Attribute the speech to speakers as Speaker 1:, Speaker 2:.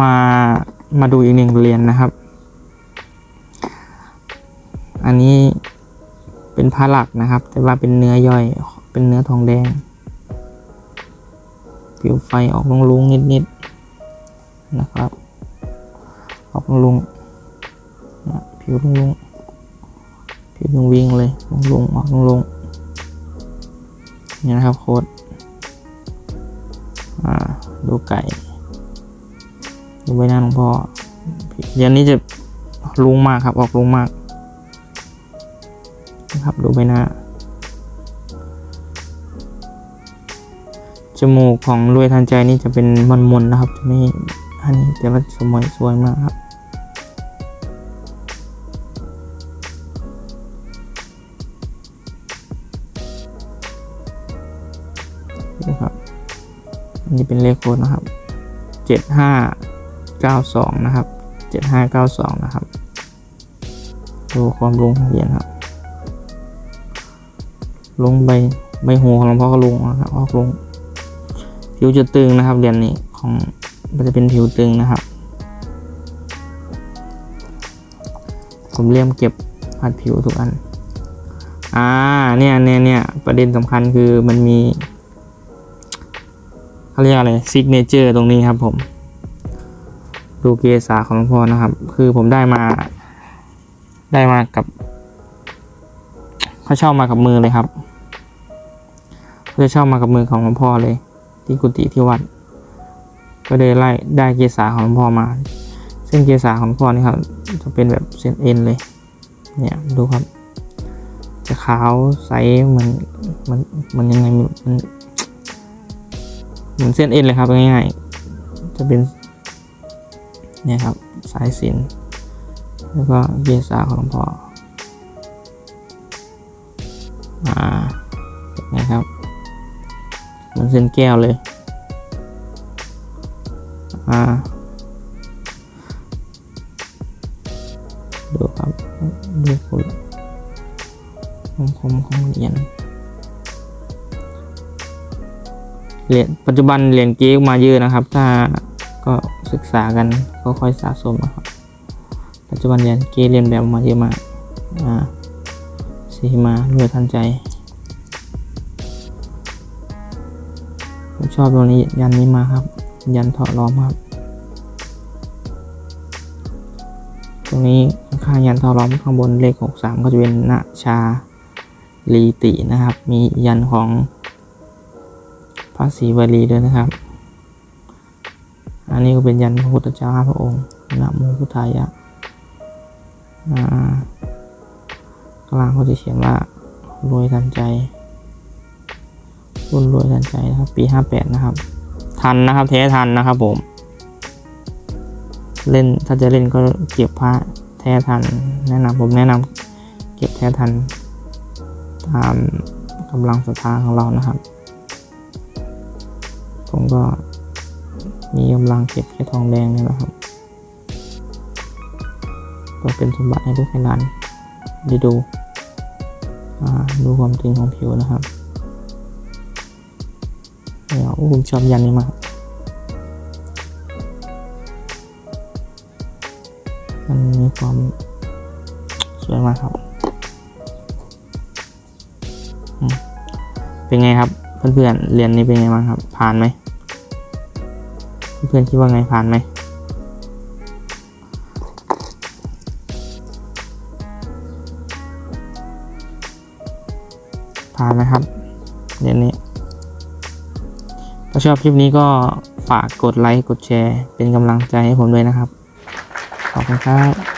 Speaker 1: มามาดูอีกหนึ่งเหรียญนะครับ อันนี้เป็นผ้าหลักนะครับ แต่ว่าเป็นเนื้อย่อยเป็นเนื้อทองแดง ผิวไฟออกลุงๆนิดๆนะครับ ออกลุงๆผิวลุงๆผิวลุงวิ่งเลยลุงๆออกลุงๆนี่นะครับโค้ดอ่าดูไก่ ดูใบหน้าหลวงพ่อยญนี้จะลุงมากครับออกลุงมากนะครับดูใบหน้าจมูกของรวยทันใจนี่จะเป็นมันมนๆนะครับจะไม่อันนี้แต่ว่าสวยสวยมากครับดูครับ อันนี้เป็นเลขโคดนะครับเจ็ดห้า เก้าสองนะครับเจ็ดห้าเก้าสองนะครับ ดูความลงของเหรียญครับ ลงใบใบหูของหลวงพ่อก็ลงนะครับ ออกลง ผิวจะตึงนะครับเหรียญนี้ของมันจะเป็นผิวตึงนะครับ ผมเลี่ยมเก็บผัดผิวทุกอัน อ่า เนี่ยเนี่ยเนี่ยประเด็นสำคัญคือมันมีเขาเรียกอะไรซิกเนเจอร์ตรงนี้ครับผม ดูเกษาของหลวงพ่อนะครับ คือผมได้มา ได้มากับเขาเช่ามากับมือเลยครับเขาจะเช่ามากับมือของหลวงพ่อเลย ที่กุฏิที่วัด ก็เลยไล่ได้เกษาของหลวงพ่อมาเส้นเกษาของหลวงพ่อนี่ครับ จะเป็นแบบเส้นเอ็นเลย เนี่ยดูครับ จะขาวใสเหมือนมันมันยังไงมันเหมือนเส้นเอ็นเลยครับง่ายๆจะเป็น เนี่ยครับ สายสินแล้วก็เกษาของหลวงพ่ออ่านะครับเหมือนเส้นแก้วเลยอ่าดูครับดูคุณคมคมของเหรียญเหรียญปัจจุบันเหรียญเก๊กมาเยอะนะครับ ถ้า ก็ศึกษากันก็ค่อยสะสมนะครับ ปัจจุบันเรียญเกเรียนแบบมาเยอะมากอ่าสีมารวยทันใจ ผมชอบตัวนี้ยันนี้มาครับ ยันเถาะล้อมครับ ตรงนี้ข้างยันเถาะล้อมข้างบนเลข 63 ก็จะเป็นณชาลีตินะครับ มียันของพระศรีวลีด้วยนะครับ อันนี้ก็เป็นยันพระพุทธเจ้าพระองค์นะโมพุทธายะกลางเขาจะเขียนว่ารวยทันใจรุ่นรวยทันใจนะครับ ปี 58 นะครับ ทันนะครับแท้ทันนะครับผม เล่นถ้าจะเล่นก็เก็บพระแท้ทัน แนะนำผมแนะนำเก็บแท้ทัน ตามกำลังศรัทธาของเรานะครับ ผมก็ มีกำลังเก็บแค่ทองแดงนี่แหละครับก็เป็นสมบัติให้ลูกให้หลานได้ดูดูความจริงของผิวนะครับเดี๋ยวผมชอบยันนี้มากมันมีความสวยมากครับ เป็นไงครับ เพื่อนๆเรียนนี้เป็นไงบ้างครับ ผ่านไหม เพื่อนคิดว่าไงผ่านไหมผ่านไหมครับเรียนนี้ ถ้าชอบคลิปนี้ก็ฝากกดไลค์ กดแชร์ เป็นกำลังใจให้ผมด้วยนะครับ ขอบคุณครับ